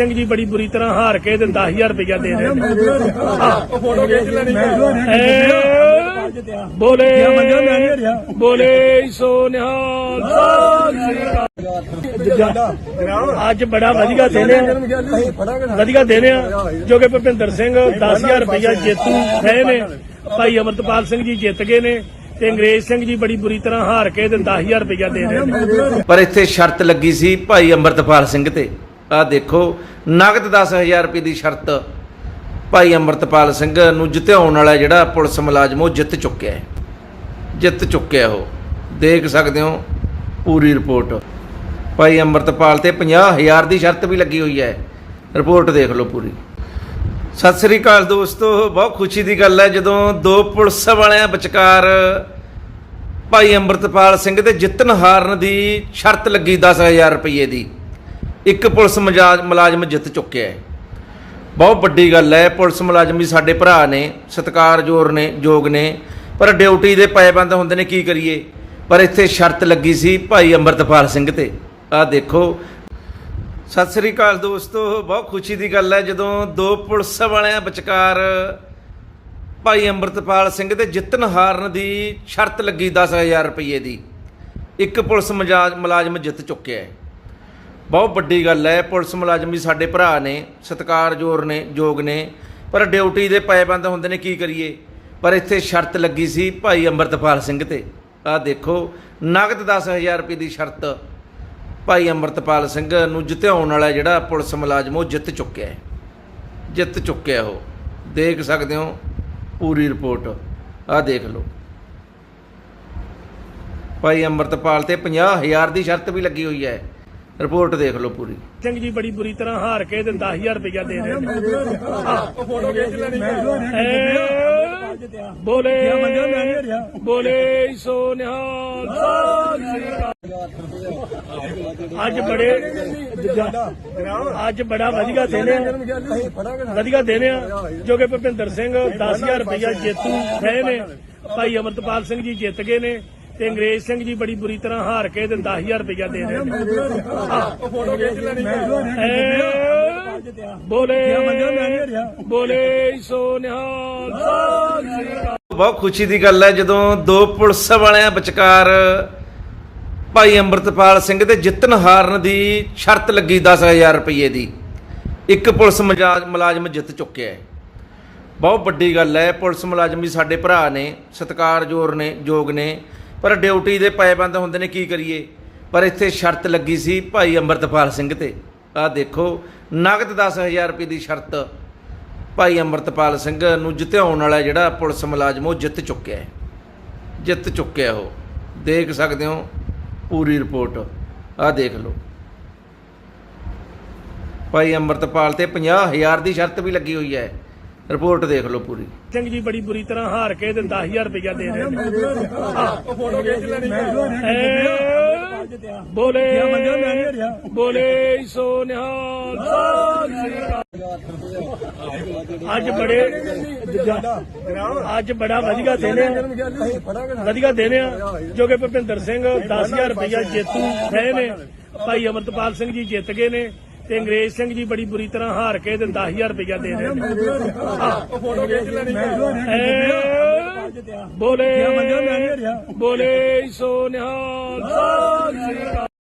ਸਿੰਘ ਜੀ ਬੜੀ ਬੁਰੀ ਤਰ੍ਹਾਂ ਹਾਰ ਕੇ ਤੇ 10000 ਰੁਪਇਆ ਦੇ ਰਹੇ ਨੇ। ਬੋਲੇ ਬੋਲੇ ਸੋ ਨਿਹਾਲ ਸਤਿ ਸ੍ਰੀ ਅਕਾਲ। ਅੱਜ ਬੜਾ ਵਧੀਆ ਦਿਨ ਆ। ਵਧੀਆ ਦਿਨ ਆ। ਜੋ ਕਿ ਭੁਪਿੰਦਰ ਸਿੰਘ 10000 ਰੁਪਇਆ ਜੇਤੂ ਰਹੇ ਨੇ। ਭਾਈ ਅਮਰਤਪਾਲ ਸਿੰਘ ਜੀ ਜਿੱਤ ਗਏ ਨੇ ਤੇ ਅੰਗਰੇਜ਼ ਸਿੰਘ ਜੀ ਬੜੀ ਬੁਰੀ ਤਰ੍ਹਾਂ ਹਾਰ ਕੇ ਤੇ 10000 ਰੁਪਇਆ ਦੇ ਰਹੇ ਨੇ। ਪਰ ਇੱਥੇ ਸ਼ਰਤ ਲੱਗੀ ਸੀ ਭਾਈ ਅੰਮ੍ਰਿਤਪਾਲ ਸਿੰਘ ਤੇ। ਆਹ ਦੇਖੋ, ਨਗਦ 10000 ਰੁਪਏ ਦੀ ਸ਼ਰਤ। ਭਾਈ ਅੰਮ੍ਰਿਤਪਾਲ ਸਿੰਘ ਨੂੰ ਜਿਤਿਆਉਣ ਵਾਲਾ ਜਿਹੜਾ ਪੁਲਿਸ ਮੁਲਾਜ਼ਮ, ਉਹ ਜਿੱਤ ਚੁੱਕਿਆ ਹੈ। ਜਿੱਤ ਚੁੱਕਿਆ ਉਹ। ਦੇਖ ਸਕਦੇ ਹੋ ਪੂਰੀ ਰਿਪੋਰਟ। ਭਾਈ ਅੰਮ੍ਰਿਤਪਾਲ ਤੇ 50000 ਦੀ ਸ਼ਰਤ ਵੀ ਲੱਗੀ ਹੋਈ ਹੈ। ਰਿਪੋਰਟ ਦੇਖ ਲਓ ਪੂਰੀ। ਸਤਿ ਸ੍ਰੀ ਅਕਾਲ ਦੋਸਤੋ, ਬਹੁਤ ਖੁਸ਼ੀ ਦੀ ਗੱਲ ਹੈ, ਜਦੋਂ ਦੋ ਪੁਲਿਸ ਵਾਲਿਆਂ ਵਿਚਕਾਰ ਭਾਈ ਅੰਮ੍ਰਿਤਪਾਲ ਸਿੰਘ ਦੇ ਜਿੱਤਣ ਹਾਰਨ ਦੀ ਸ਼ਰਤ ਲੱਗੀ 10000 ਰੁਪਏ ਦੀ। ਇੱਕ ਪੁਲਿਸ ਮਜਾ- ਮੁਲਾਜ਼ਮ ਜਿੱਤ ਚੁੱਕਿਆ ਹੈ। ਬਹੁਤ ਵੱਡੀ ਗੱਲ ਹੈ, ਪੁਲਿਸ ਮੁਲਾਜ਼ਮ ਵੀ ਸਾਡੇ ਭਰਾ ਨੇ, ਸਤਿਕਾਰਯੋਗ ਨੇ, ਯੋਗ ਨੇ, ਪਰ ਡਿਊਟੀ ਦੇ ਪਾਬੰਦ ਹੁੰਦੇ ਨੇ, ਕੀ ਕਰੀਏ? ਪਰ ਇੱਥੇ ਸ਼ਰਤ ਲੱਗੀ ਸੀ ਭਾਈ ਅੰਮ੍ਰਿਤਪਾਲ ਸਿੰਘ ਤੇ। ਆਹ ਦੇਖੋ। ਸਤਿ ਸ੍ਰੀ ਅਕਾਲ ਦੋਸਤੋ, ਬਹੁਤ ਖੁਸ਼ੀ ਦੀ ਗੱਲ ਹੈ, ਜਦੋਂ ਦੋ ਪੁਲਿਸ ਵਾਲਿਆਂ ਵਿਚਕਾਰ ਭਾਈ ਅੰਮ੍ਰਿਤਪਾਲ ਸਿੰਘ ਦੇ ਜਿੱਤਣ ਹਾਰਨ ਦੀ ਸ਼ਰਤ ਲੱਗੀ 10000 ਰੁਪਏ ਦੀ। ਇੱਕ ਪੁਲਿਸ ਮਜਾ- ਮੁਲਾਜ਼ਮ ਜਿੱਤ ਚੁੱਕਿਆ ਹੈ। ਬਹੁਤ ਵੱਡੀ ਗੱਲ ਹੈ, ਪੁਲਿਸ ਮੁਲਾਜ਼ਮ ਵੀ ਸਾਡੇ ਭਰਾ ਨੇ, ਸਤਿਕਾਰਯੋਗ ਨੇ, ਯੋਗ ਨੇ, ਪਰ ਡਿਊਟੀ ਦੇ ਪਾਬੰਦ ਹੁੰਦੇ ਨੇ, ਕੀ ਕਰੀਏ? ਪਰ ਇੱਥੇ ਸ਼ਰਤ ਲੱਗੀ ਸੀ ਭਾਈ ਅੰਮ੍ਰਿਤਪਾਲ ਸਿੰਘ ਤੇ। ਆਹ ਦੇਖੋ, ਨਗਦ 10000 ਰੁਪਏ ਦੀ ਸ਼ਰਤ ਭਾਈ ਅੰਮ੍ਰਿਤਪਾਲ ਸਿੰਘ ਨੂੰ ਜਿਤਾਉਣ ਵਾਲਾ ਜਿਹੜਾ ਪੁਲਿਸ ਮੁਲਾਜ਼ਮ, ਉਹ ਜਿੱਤ ਚੁੱਕਿਆ ਹੈ। ਜਿੱਤ ਚੁੱਕਿਆ ਉਹ। ਦੇਖ ਸਕਦੇ ਹੋ ਪੂਰੀ ਰਿਪੋਰਟ। ਆਹ ਦੇਖ ਲਓ। ਭਾਈ ਅੰਮ੍ਰਿਤਪਾਲ ਤੇ 50000 ਦੀ ਸ਼ਰਤ ਵੀ ਲੱਗੀ ਹੋਈ ਹੈ। ਰਿਪੋਰਟ ਦੇਖ ਲਓ ਪੂਰੀ। ਸਿੰਘ ਜੀ ਬੜੀ ਬੁਰੀ ਤਰ੍ਹਾਂ ਹਾਰ ਕੇ ਤੇ 10000 ਰੁਪਇਆ ਦੇ ਰਹੇ ਨੇ। ਬੋਲੇ ਬੋਲੇ ਸੋ ਨਿਹਾਲ। ਅੱਜ ਬੜੇ ਅੱਜ ਬੜਾ ਵਧੀਆ ਦਿਨ ਵਧੀਆ ਦਿਨ ਆ ਜੋ ਕਿ ਭੁਪਿੰਦਰ ਸਿੰਘ 10000 ਰੁਪਇਆ ਜੇਤੂ ਰਹੇ ਨੇ। ਭਾਈ ਅਮਰਤਪਾਲ ਸਿੰਘ ਜੀ ਜਿੱਤ ਗਏ ਨੇ। ਤੇ ਅੰਗਰੇਜ਼ ਸਿੰਘ ਜੀ ਬੜੀ ਬੁਰੀ ਤਰ੍ਹਾਂ ਹਾਰ ਕੇ ਤੇ 10000 ਰੁਪਇਆ ਦੇ ਰਹੇ ਨੇ। ਏ, ਬੋਲੇ ਬੋਲੇ ਸੋ ਨਿਹਾਲ ਬਹੁਤ ਖੁਸ਼ੀ ਦੀ ਗੱਲ ਹੈ ਜਦੋਂ ਦੋ ਪੁਲਿਸ ਵਾਲਿਆਂ ਵਿਚਕਾਰ ਭਾਈ ਅੰਮ੍ਰਿਤਪਾਲ ਸਿੰਘ ਦੇ ਜਿੱਤਣ ਹਾਰਨ ਦੀ ਸ਼ਰਤ ਲੱਗੀ 10000 ਰੁਪਏ ਦੀ। ਇੱਕ ਪੁਲਿਸ ਮਜਾ- ਮੁਲਾਜ਼ਮ ਜਿੱਤ ਚੁੱਕਿਆ ਹੈ। ਬਹੁਤ ਵੱਡੀ ਗੱਲ ਹੈ ਪੁਲਿਸ ਮੁਲਾਜ਼ਮ ਵੀ ਸਾਡੇ ਭਰਾ ਨੇ ਸਤਿਕਾਰਯੋਗ ਨੇ ਯੋਗ ਨੇ। ਪਰ ਡਿਊਟੀ ਦੇ ਪਾਬੰਦ ਹੁੰਦੇ ਨੇ, ਕੀ ਕਰੀਏ? ਪਰ ਇੱਥੇ ਸ਼ਰਤ ਲੱਗੀ ਸੀ ਭਾਈ ਅੰਮ੍ਰਿਤਪਾਲ ਸਿੰਘ ਤੇ। ਆਹ ਦੇਖੋ, ਨਗਦ 10000 ਰੁਪਏ ਦੀ ਸ਼ਰਤ ਭਾਈ ਅੰਮ੍ਰਿਤਪਾਲ ਸਿੰਘ ਨੂੰ ਜਿਤਾਉਣ ਵਾਲਾ ਜਿਹੜਾ ਪੁਲਿਸ ਮੁਲਾਜ਼ਮ, ਉਹ ਜਿੱਤ ਚੁੱਕਿਆ ਹੈ। ਜਿੱਤ ਚੁੱਕਿਆ ਉਹ। ਦੇਖ ਸਕਦੇ ਹੋ ਪੂਰੀ ਰਿਪੋਰਟ। ਆਹ ਦੇਖ ਲਓ। ਭਾਈ ਅੰਮ੍ਰਿਤਪਾਲ ਤੇ 50000 ਦੀ ਸ਼ਰਤ ਵੀ ਲੱਗੀ ਹੋਈ ਹੈ। ਰਿਪੋਰਟ ਦੇਖ ਲਓ ਪੂਰੀ। ਸਿੰਘ ਜੀ ਬੜੀ ਬੁਰੀ ਤਰ੍ਹਾਂ ਹਾਰ ਕੇ ਤੇ 10000 ਰੁਪਇਆ ਦੇ ਰਹੇ ਨੇ। ਬੋਲੇ ਬੋਲੇ ਸੋ ਨਿਹਾਲ। ਅੱਜ ਬੜੇ ਅੱਜ ਬੜਾ ਵਧੀਆ ਦਿਨ ਆ ਵਧੀਆ ਦਿਨ ਆ ਜੋ ਕਿ ਭੁਪਿੰਦਰ ਸਿੰਘ 10000 ਰੁਪਇਆ ਜੇਤੂ ਰਹੇ ਨੇ। ਭਾਈ ਅਮਰਤਪਾਲ ਸਿੰਘ ਜੀ ਜਿੱਤ ਗਏ ਨੇ। ਤੇ ਅੰਗਰੇਜ਼ ਸਿੰਘ ਜੀ ਬੜੀ ਬੁਰੀ ਤਰ੍ਹਾਂ ਹਾਰ ਕੇ ਤੇ 10000 ਰੁਪਇਆ ਦੇ ਰਹੇ ਨੇ। ਬੋਲੇ ਬੋਲੇ ਸੋ ਨਿਹਾਲ।